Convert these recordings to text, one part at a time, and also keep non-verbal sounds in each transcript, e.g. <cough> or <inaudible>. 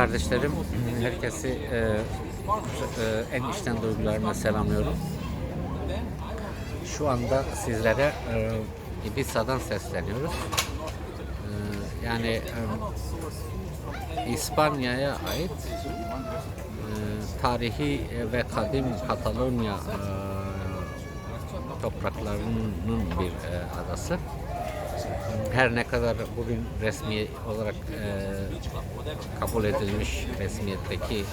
kardeşlerim, herkesi e, e, en içten duygularımla selamlıyorum. Şu anda sizlere e, Ibiza'dan sesleniyoruz. E, yani e, İspanya'ya ait e, tarihi ve kadim Katalonya e, topraklarının bir e, adası. Her ne kadar bugün resmi olarak e, kabul edilmiş resmiyetteki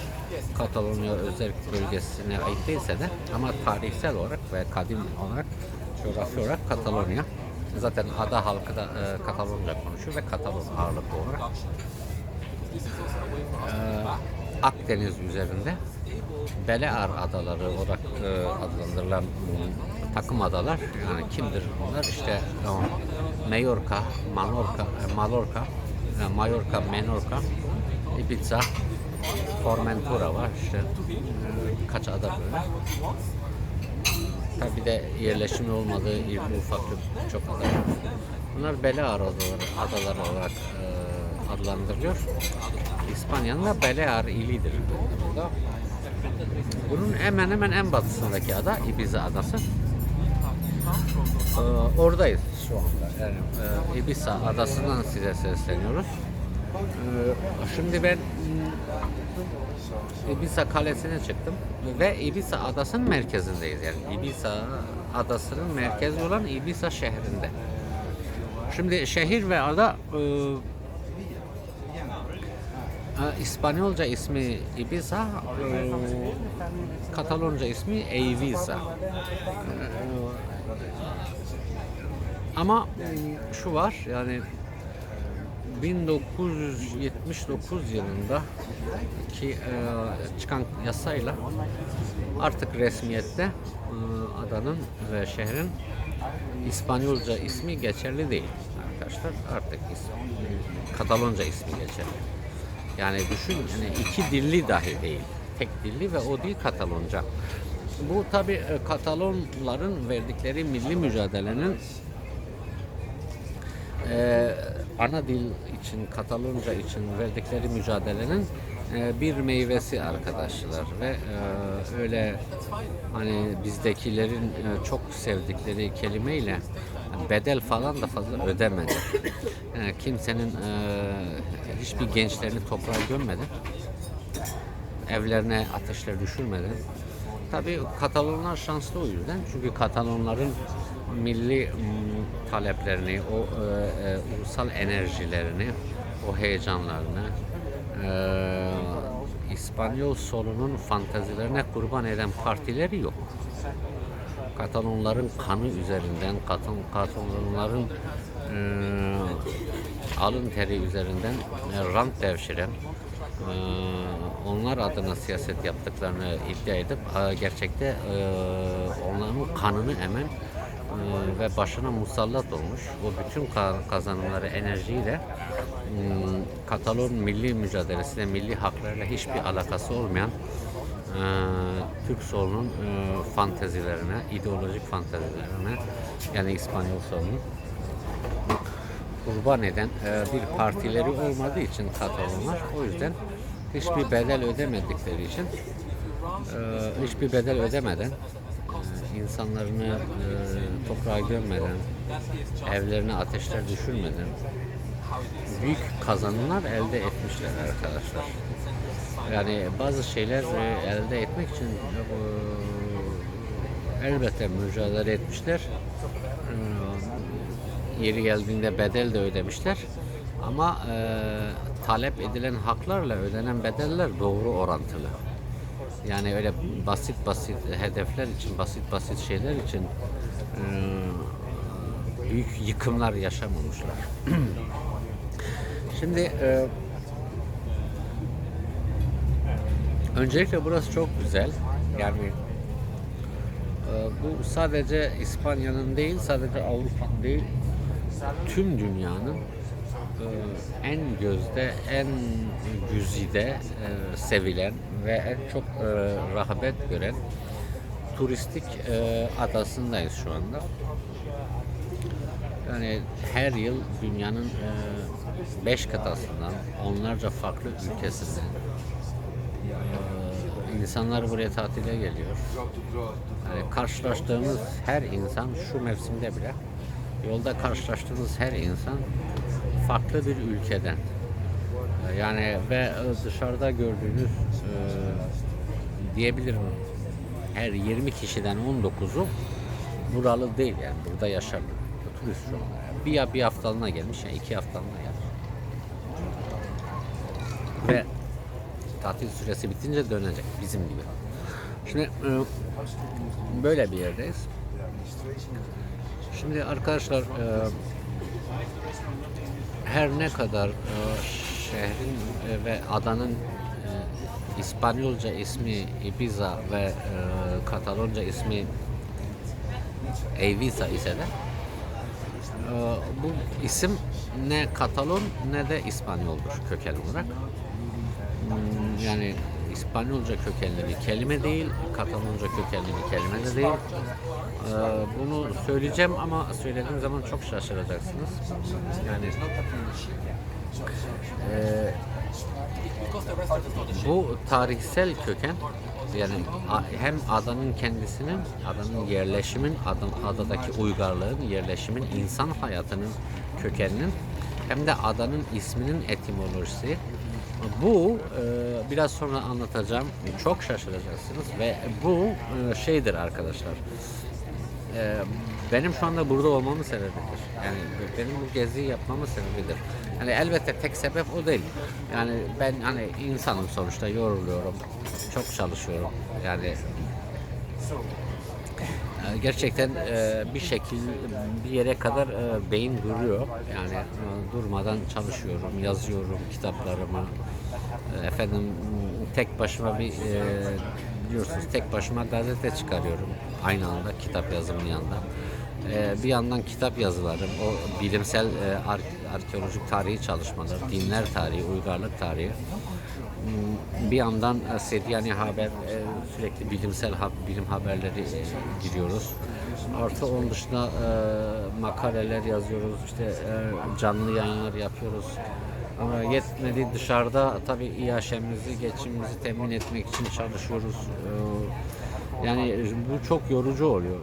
Katalonya özel bölgesine ait değilse de ama tarihsel olarak ve kadim olarak coğrafi olarak Katalonya. Zaten ada halkı da e, Katalonca konuşuyor ve Katalon ağırlıklı olarak e, Akdeniz üzerinde Balear adaları olarak e, adlandırılan takım adalar yani kimdir bunlar işte o, Mallorca, Mallorca, Mallorca, e, Mallorca, Menorca, Ibiza, Formentura var işte e, kaç ada böyle. Tabi de yerleşimi olmadığı irli ufaklı çok ada. Bunlar Balear adaları, adaları olarak e, adlandırılıyor. İspanya'nın da Balear ilidir burada. Bunun hemen hemen en batısındaki ada Ibiza adası. Ee, oradayız şu anda. Yani e, Ibiza adasından size sesleniyoruz. Ee, şimdi ben mm, Ibiza kalesine çıktım ve Ibiza adasının merkezindeyiz. Yani Ibiza adasının merkezi olan Ibiza şehrinde. Şimdi şehir ve ada e, Ha, İspanyolca ismi Ibiza, e, Katalonca ismi Eivisa. E, ama e, şu var yani 1979 yılında ki e, çıkan yasayla artık resmiyette e, adanın ve şehrin İspanyolca ismi geçerli değil arkadaşlar. Artık is- Katalonca ismi geçerli. Yani düşün yani iki dilli dahi değil. Tek dilli ve o dil Katalonca. Bu tabi Katalonların verdikleri milli mücadelenin e, ana dil için Katalonca için verdikleri mücadelenin e, bir meyvesi arkadaşlar ve e, öyle hani bizdekilerin e, çok sevdikleri kelimeyle bedel falan da fazla ödemedi. Yani kimsenin e, hiçbir gençlerini toprağa gömmedi. Evlerine ateşler düşürmedi. Tabii Katalonlar şanslı o yüzden. Çünkü Katalonların milli mm, taleplerini, o e, e, ulusal enerjilerini, o heyecanlarını, e, İspanyol solunun fantazilerine kurban eden partileri yok. Katalonların kanı üzerinden, Katal Katalonların e, alın teri üzerinden e, rant devşiren, e, onlar adına siyaset yaptıklarını iddia edip e, gerçekte e, onların kanını emen ve başına musallat olmuş. O bütün ka- kazanımları enerjiyle m, Katalon milli mücadelesiyle, milli haklarıyla hiçbir alakası olmayan e, Türk solunun e, fantezilerine, ideolojik fantezilerine yani İspanyol solunun kurban eden e, bir partileri olmadığı için Katalonlar o yüzden hiçbir bedel ödemedikleri için e, hiçbir bedel ödemeden insanlarını e, toprağa gömmeden evlerine ateşler düşürmeden büyük kazanımlar elde etmişler arkadaşlar. Yani bazı şeyler e, elde etmek için e, elbette mücadele etmişler. E, yeri geldiğinde bedel de ödemişler. Ama e, talep edilen haklarla ödenen bedeller doğru orantılı. Yani öyle basit basit hedefler için, basit basit şeyler için e, büyük yıkımlar yaşamamışlar. <clears throat> Şimdi e, öncelikle burası çok güzel. Yani e, bu sadece İspanya'nın değil, sadece Avrupa'nın değil, tüm dünyanın en gözde, en güzide sevilen ve en çok e, rağbet gören turistik e, adasındayız şu anda. Yani her yıl dünyanın e, beş kıtasından, onlarca farklı ülkesinden e, insanlar buraya tatile geliyor. Yani karşılaştığımız her insan şu mevsimde bile yolda karşılaştığınız her insan farklı bir ülkeden. Yani ve dışarıda gördüğünüz e, diyebilirim her 20 kişiden 19'u buralı değil yani burada yaşar turist şu anda. Bir, ya- bir haftalığına gelmiş ya iki haftalığına gelmiş. Ve tatil süresi bitince dönecek bizim gibi. Şimdi e, böyle bir yerdeyiz. Şimdi arkadaşlar e, her ne kadar e, şehrin e, ve adanın e, İspanyolca ismi Ibiza ve e, Katalonca ismi Eivissa ise de bu isim ne Katalon ne de İspanyoldur köken olarak. Hmm, Yani İspanyolca kökenli bir kelime değil, Katalonca kökenli bir kelime de değil. Bunu söyleyeceğim ama söylediğim zaman çok şaşıracaksınız. Yani e, bu tarihsel köken yani hem adanın kendisinin, adanın yerleşimin, adan, adadaki uygarlığın, yerleşimin, insan hayatının kökeninin hem de adanın isminin etimolojisi. Bu e, biraz sonra anlatacağım. Çok şaşıracaksınız ve bu e, şeydir arkadaşlar. E, benim şu anda burada olmamın sebebidir. Yani benim bu geziyi yapmamın sebebidir. Yani elbette tek sebep o değil. Yani ben hani insanım sonuçta yoruluyorum. Çok çalışıyorum. Yani e, gerçekten e, bir şekil bir yere kadar e, beyin duruyor. Yani durmadan çalışıyorum, yazıyorum kitaplarımı. Efendim tek başıma bir e, biliyorsunuz tek başıma gazete çıkarıyorum. Aynı anda kitap yazımın yanında. E, bir yandan kitap yazılarım, o bilimsel e, ar- arkeolojik tarihi çalışmalar, dinler tarihi, uygarlık tarihi. Hmm, bir yandan e, Sedyani haber e, sürekli bilimsel bilim haberleri giriyoruz. Artı onun dışında e, makaleler yazıyoruz, işte canlı yayınlar yapıyoruz. Ama yetmedi dışarıda tabii İHŞ'mizi, geçimimizi temin etmek için çalışıyoruz. Yani bu çok yorucu oluyor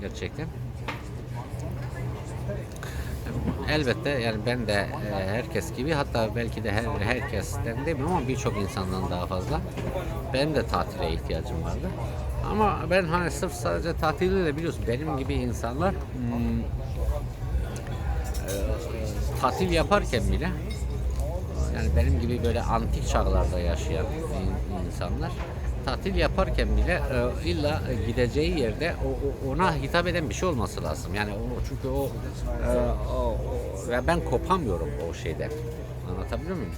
gerçekten. Elbette yani ben de e, herkes gibi hatta belki de her herkesten demiyorum ama birçok insandan daha fazla benim de tatile ihtiyacım vardı. Ama ben hani sırf sadece tatilde de biliyorsun benim gibi insanlar hmm, e, tatil yaparken bile yani benim gibi böyle antik çağlarda yaşayan in- insanlar tatil yaparken bile e, illa gideceği yerde o, ona hitap eden bir şey olması lazım. Yani o çünkü o, e, o, ve ben kopamıyorum o şeyden. Anlatabiliyor muyum?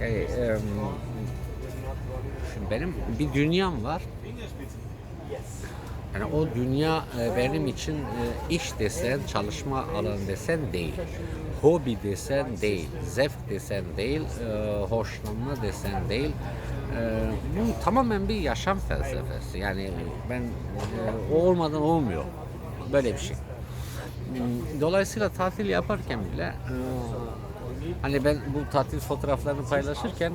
Yani, e, şimdi benim bir dünyam var. Yani o dünya e, benim için e, iş desen, çalışma alanı desen değil. Hobi desen değil, zevk desen değil, e, hoşlanma desen değil. E, bu tamamen bir yaşam felsefesi. Yani ben e, o olmadan olmuyor. Böyle bir şey. Hmm, Dolayısıyla tatil yaparken bile e, hani ben bu tatil fotoğraflarını paylaşırken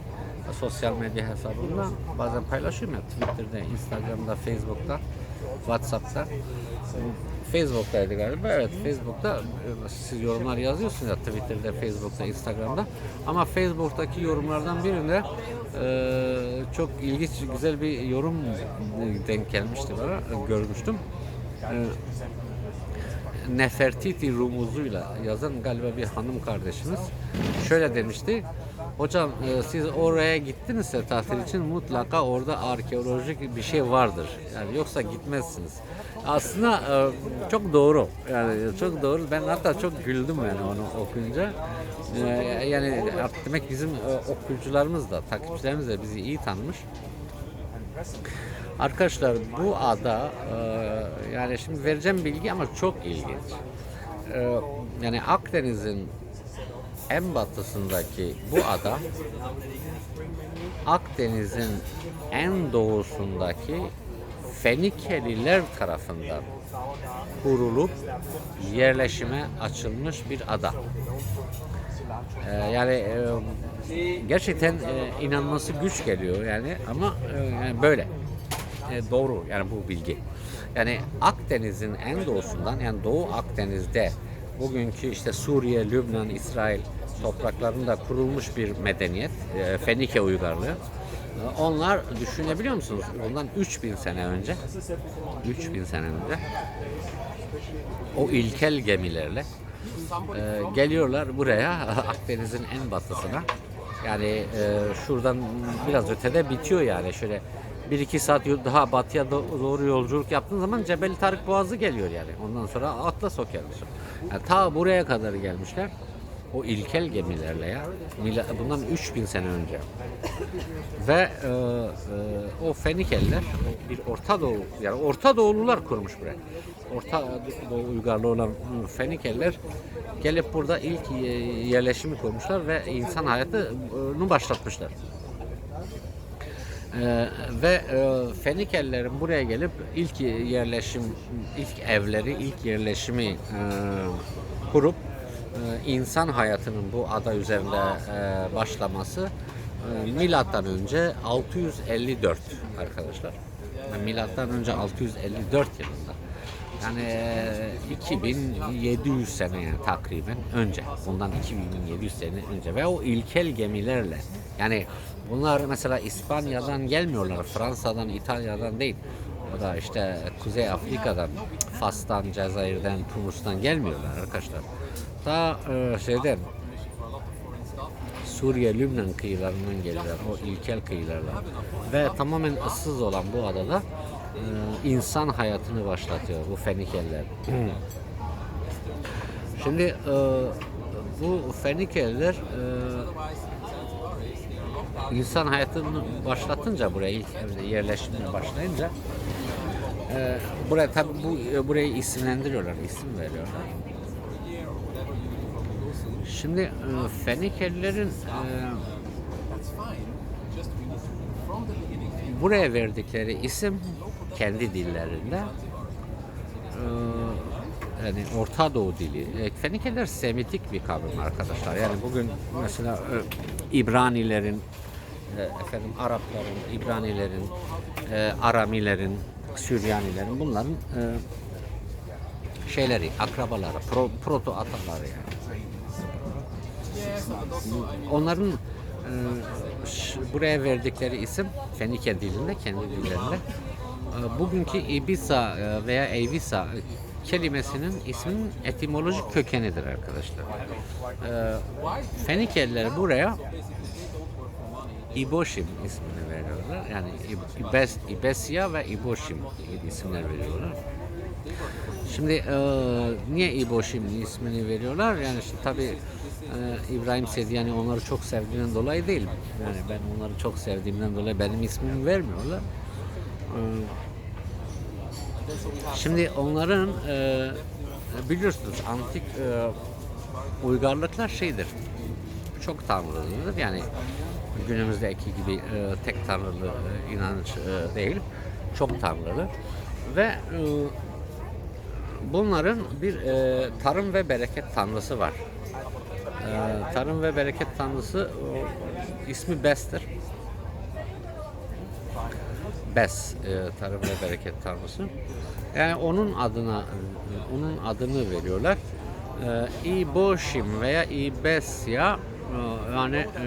sosyal medya hesabımda bazen paylaşıyorum ya Twitter'da, Instagram'da, Facebook'ta, WhatsApp'ta. Facebook'taydı galiba. Evet Facebook'ta e, siz yorumlar yazıyorsunuz ya Twitter'da, Facebook'ta, Instagram'da. Ama Facebook'taki yorumlardan birinde e, çok ilginç, güzel bir yorum denk gelmişti bana. Görmüştüm. E, Nefertiti rumuzuyla yazan galiba bir hanım kardeşimiz şöyle demişti. Hocam e, siz oraya gittinizse tatil için mutlaka orada arkeolojik bir şey vardır. Yani yoksa gitmezsiniz. Aslında e, çok doğru. Yani çok doğru. Ben hatta çok güldüm yani onu okuyunca. E, yani demek bizim e, okuyucularımız da, takipçilerimiz de bizi iyi tanımış. Arkadaşlar bu ada e, yani şimdi vereceğim bilgi ama çok ilginç. E, yani Akdeniz'in en batısındaki bu ada Akdeniz'in en doğusundaki Fenikeliler tarafından kurulup yerleşime açılmış bir ada. Ee, yani e, gerçekten e, inanması güç geliyor yani ama e, böyle E, doğru yani bu bilgi. Yani Akdeniz'in en doğusundan yani Doğu Akdeniz'de bugünkü işte Suriye, Lübnan, İsrail topraklarında kurulmuş bir medeniyet e, Fenike uygarlığı. E, Onlar düşünebiliyor musunuz? Ondan 3000 sene önce 3000 sene önce o ilkel gemilerle e, geliyorlar buraya <laughs> Akdeniz'in en batısına. Yani e, şuradan biraz ötede bitiyor yani şöyle bir iki saat daha batıya do- doğru yolculuk yaptığın zaman Cebeli Tarık Boğazı geliyor yani. Ondan sonra Atlas Okyanusu. Yani ta buraya kadar gelmişler. O ilkel gemilerle ya. Bundan 3000 sene önce. Ve e, e, o Fenikeliler bir Orta Doğu yani Orta Doğulular kurmuş buraya. Orta Doğu uygarlığı olan e, Fenikeliler gelip burada ilk e, yerleşimi kurmuşlar ve insan hayatını başlatmışlar. Ee, ve e, Fenikelilerin buraya gelip ilk yerleşim, ilk evleri, ilk yerleşimi e, kurup e, insan hayatının bu ada üzerinde e, başlaması e, milattan önce 654 arkadaşlar. Milattan önce 654 yılında. Yani e, 2700 sene yani takriben önce. Bundan 2700 sene önce ve o ilkel gemilerle yani bunlar mesela İspanya'dan gelmiyorlar. Fransa'dan, İtalya'dan değil. O da işte Kuzey Afrika'dan, Fas'tan, Cezayir'den, Tunus'tan gelmiyorlar arkadaşlar. Daha e, şeyden Suriye, Lübnan kıyılarından geliyorlar. O ilkel kıyılarla. Ve tamamen ıssız olan bu adada e, insan hayatını başlatıyor bu Fenikeliler. <clears throat> Şimdi e, bu Fenikeliler e, insan hayatını başlatınca buraya ilk evde yerleşmeye başlayınca e, buraya tabi bu burayı isimlendiriyorlar, isim veriyorlar. Şimdi e, Fenikelilerin e, buraya verdikleri isim kendi dillerinde e, yani Orta Doğu dili. E, Fenikeliler Semitik bir kavram arkadaşlar. Yani bugün mesela e, İbranilerin e, efendim Arapların, İbranilerin, e, Aramilerin, Süryanilerin bunların e, şeyleri, akrabaları, pro, proto ataları yani. Onların e, buraya verdikleri isim Fenike dilinde, kendi dillerinde. E, bugünkü Ibiza e, veya Evisa kelimesinin isminin etimolojik kökenidir arkadaşlar. E, Fenikeliler buraya İboşim ismini veriyorlar. Yani İb- İbes, İbesya ve İboşim isimler veriyorlar. Şimdi e, niye İboşim ismini veriyorlar? Yani şimdi tabi İbrahim Sedyani onları çok sevdiğinden dolayı değil. Yani ben onları çok sevdiğimden dolayı benim ismimi vermiyorlar. E, şimdi onların e, biliyorsunuz antik e, uygarlıklar şeydir. Çok tanrılıdır. Yani günümüzdeki gibi e, tek tanrılı e, inanç e, değil. Çok tanrılı. Ve e, bunların bir e, tarım ve bereket tanrısı var. E, tarım ve bereket tanrısı o, ismi Bes'tir. Bes, e, tarım ve bereket tanrısı. Yani onun adına e, onun adını veriyorlar. E, İboşim veya İbesya e, yani e,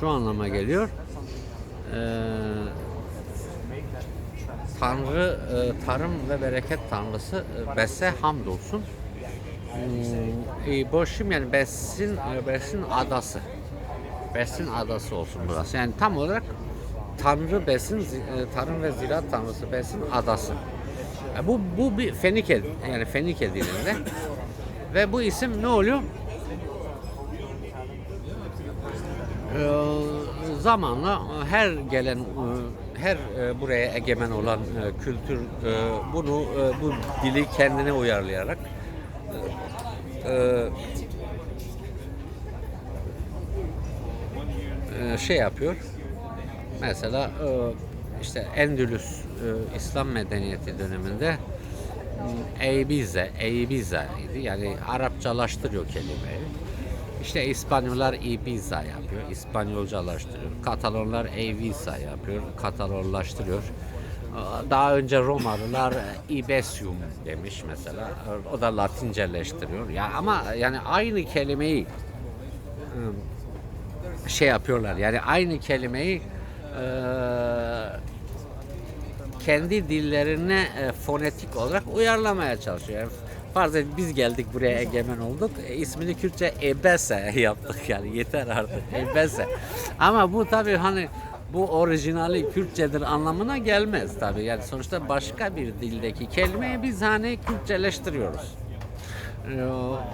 şu anlama geliyor. E, Tanrı, e, tarım ve bereket tanrısı e, Bes'e hamdolsun. Hmm, e, Boşim yani Bes'in e, Bes'in adası. Bes'in adası olsun burası. Yani tam olarak Tanrı Bes'in e, tarım ve ziraat tanrısı Bes'in adası. Bu bu bir Fenike yani Fenike dilinde. ve bu isim ne oluyor? Zamanla her gelen e, her e, buraya egemen olan e, kültür bunu bu dili kendine uyarlayarak şey yapıyor. Mesela işte Endülüs İslam medeniyeti döneminde Eybize, Eybiza idi. Yani Arapçalaştırıyor kelimeyi. İşte İspanyollar Ibiza yapıyor, İspanyolcalaştırıyor. Katalonlar Eivisa yapıyor, Katalonlaştırıyor. Daha önce Romalılar Ibesium demiş mesela. O da Latinceleştiriyor. Ya ama yani aynı kelimeyi ıı, şey yapıyorlar. Yani aynı kelimeyi eee, kendi dillerine e, fonetik olarak uyarlamaya çalışıyor. Yani farz et biz geldik buraya egemen olduk. E, ismini Kürtçe Ebese <laughs> yaptık yani yeter artık Ebese. Ama bu tabii hani bu orijinali Kürtçedir anlamına gelmez tabii. Yani sonuçta başka bir dildeki kelimeyi biz hani Kürtçeleştiriyoruz. Ee,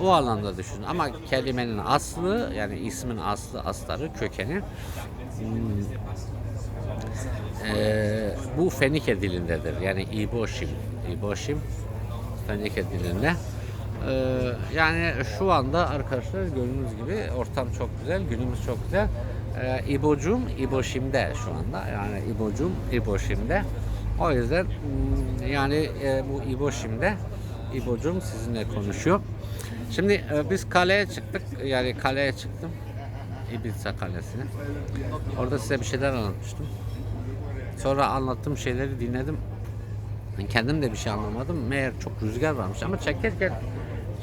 o alanda düşün. Ama kelimenin aslı yani ismin aslı, astarı, kökeni hmm, ee, bu Fenike dilindedir. Yani İboşim. İboşim Fenike dilinde. Ee, yani şu anda arkadaşlar gördüğünüz gibi ortam çok güzel, günümüz çok güzel. Ee, İbocum İboşim'de şu anda. Yani İbocum İboşim'de. O yüzden hmm, yani e, bu İboşim'de İbocum sizinle konuşuyor. Şimdi e, biz kaleye çıktık. Yani kaleye çıktım. Ibiza Kalesi'ne. Orada size bir şeyler anlatmıştım. Sonra anlattığım şeyleri dinledim. Ben kendim de bir şey anlamadım. Meğer çok rüzgar varmış ama çekerken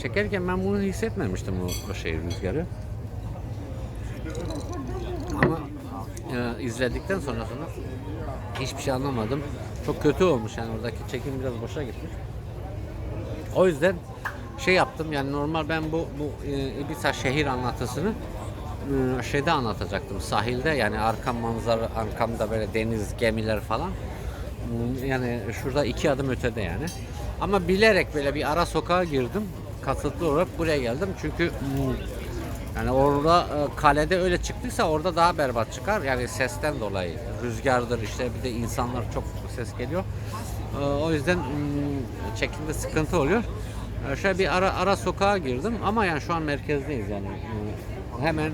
çekerken ben bunu hissetmemiştim o, o şey rüzgarı. Ama e, izledikten sonra sonra hiçbir şey anlamadım. Çok kötü olmuş yani oradaki çekim biraz boşa gitmiş. O yüzden şey yaptım yani normal ben bu bu e, Ibiza şehir anlatısını e, şeyde anlatacaktım sahilde yani arka manzara arkamda böyle deniz gemiler falan yani şurada iki adım ötede yani. Ama bilerek böyle bir ara sokağa girdim. Kasıtlı olarak buraya geldim. Çünkü hmm, yani orada e, kalede öyle çıktıysa orada daha berbat çıkar. Yani sesten dolayı. Rüzgardır işte bir de insanlar çok ses geliyor. E, o yüzden hmm, çekimde sıkıntı oluyor. E, şöyle bir ara ara sokağa girdim ama yani şu an merkezdeyiz yani. Hmm, hemen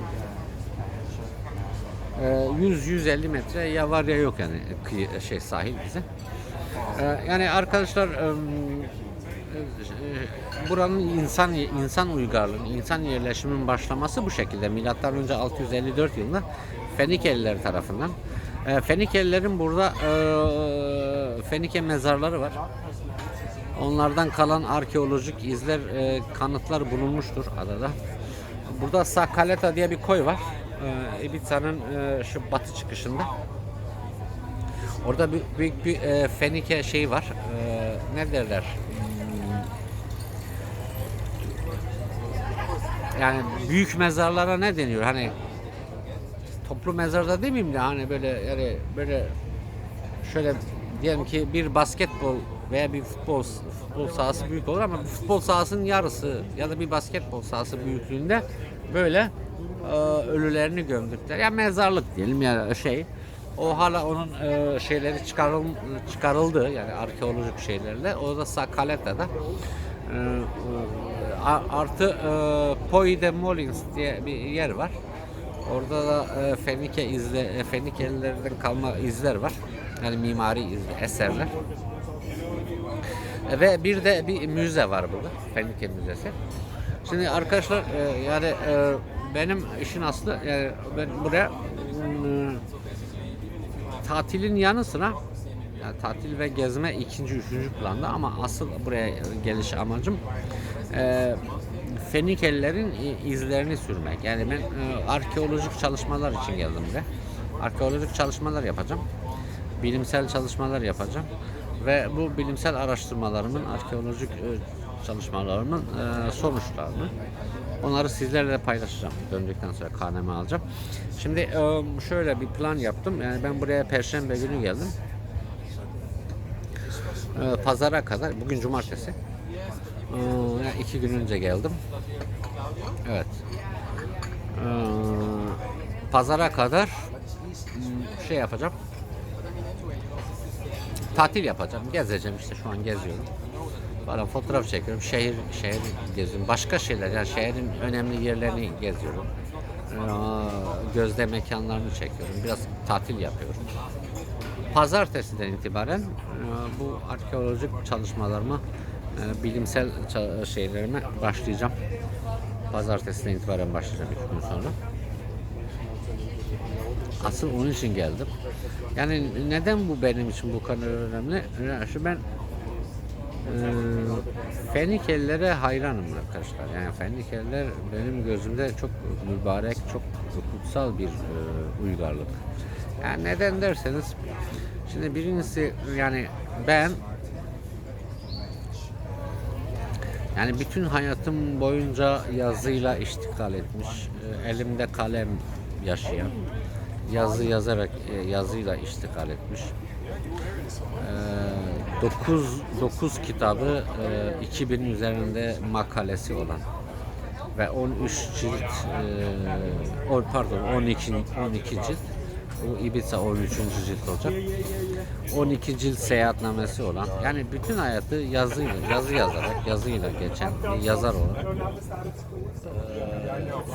100-150 metre ya var ya yok yani kıyı, şey sahil bize. E, Yani arkadaşlar e, e, buranın insan insan uygarlığının, insan yerleşiminin başlaması bu şekilde. Milattan önce 654 yılında Fenikeliler tarafından. E, Fenikelilerin burada e, Fenike mezarları var. Onlardan kalan arkeolojik izler, kanıtlar bulunmuştur adada. Burada Sakaleta diye bir koy var. E, Ibiza'nın e, şu batı çıkışında. Orada büyük, bir e, Fenike şeyi var. E, ne derler? Hmm. Yani büyük mezarlara ne deniyor? Hani toplu mezarda demeyeyim de hani böyle yani böyle şöyle diyelim ki bir basketbol veya bir futbol futbol sahası büyük olur ama futbol sahasının yarısı ya da bir basketbol sahası büyüklüğünde böyle ölülerini gömdükler. Ya mezarlık diyelim ya şey. O hala onun e, şeyleri çıkarıl, çıkarıldı yani arkeolojik şeylerle. O da Sakaleta'da. E, e, artı e, Puy de Molins diye bir yer var. Orada da e, Fenike izle, e, Fenikelilerden kalma izler var. Yani mimari izler, eserler. Ve bir de bir müze var burada. Fenike Müzesi. Şimdi arkadaşlar e, yani benim işin aslı yani ben buraya mm, tatilin yanı sıra yani tatil ve gezme ikinci, üçüncü planda ama asıl buraya geliş amacım e, Fenikelilerin izlerini sürmek. Yani ben e, arkeolojik çalışmalar için geldim buraya. Arkeolojik çalışmalar yapacağım. Bilimsel çalışmalar yapacağım. Ve bu bilimsel araştırmalarımın, arkeolojik e, çalışmalarımın e, sonuçlarını onları sizlerle paylaşacağım. Döndükten sonra karnemi alacağım. Şimdi e, şöyle bir plan yaptım. Yani ben buraya perşembe günü geldim. E, pazara kadar, bugün cumartesi. E, yani iki gün önce geldim. Evet. E, pazara kadar m, şey yapacağım. Tatil yapacağım. Gezeceğim işte şu an geziyorum. Bana fotoğraf çekiyorum. Şehir şehir geziyorum. Başka şeyler yani şehrin önemli yerlerini geziyorum. Ee, Gözde mekanlarını çekiyorum. Biraz tatil yapıyorum. pazartesiden itibaren e, bu arkeolojik çalışmalarımı e, bilimsel şeylerime başlayacağım. Pazartesiden itibaren başlayacağım üç gün sonra. Asıl onun için geldim. Yani neden bu benim için bu kadar önemli? Şu ben e, Fenikellilere hayranım arkadaşlar. Yani Fenikeliler benim gözümde çok mübarek, çok kutsal bir e, uygarlık. Yani neden derseniz şimdi birincisi yani ben yani bütün hayatım boyunca yazıyla iştikal etmiş, e, elimde kalem yaşayan, yazı yazarak e, yazıyla iştikal etmiş. 9 9 kitabı e, 2000 üzerinde makalesi olan ve 13 cilt e, pardon 12 12 cilt bu Ibiza 13. cilt olacak. 12 cilt seyahatnamesi olan yani bütün hayatı yazıyla yazı yazarak yazıyla geçen bir yazar olarak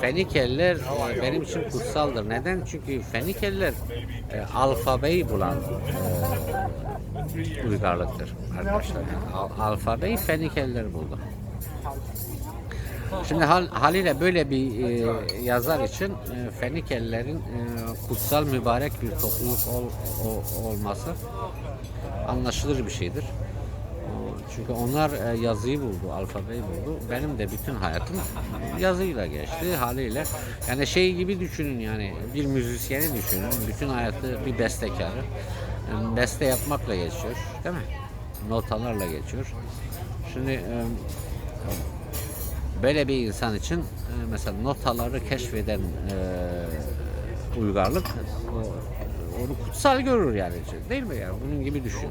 Fenikeliler e, benim için kutsaldır. Neden? Çünkü Fenikeliler e, alfabeyi bulan e, uygarlıktır arkadaşlar. Yani al- alfabeyi Fenikeliler buldu. Şimdi hal, haliyle böyle bir e, yazar için e, Fenikelilerin e, kutsal mübarek bir topluluk ol, o- olması anlaşılır bir şeydir. Çünkü onlar e, yazıyı buldu, alfabeyi buldu. Benim de bütün hayatım yazıyla geçti haliyle. Yani şey gibi düşünün yani bir müzisyeni düşünün. Bütün hayatı bir bestekarı. e, Beste yapmakla geçiyor değil mi? Notalarla geçiyor. Şimdi e, böyle bir insan için e, mesela notaları keşfeden e, uygarlık onu kutsal görür yani değil mi yani bunun gibi düşün.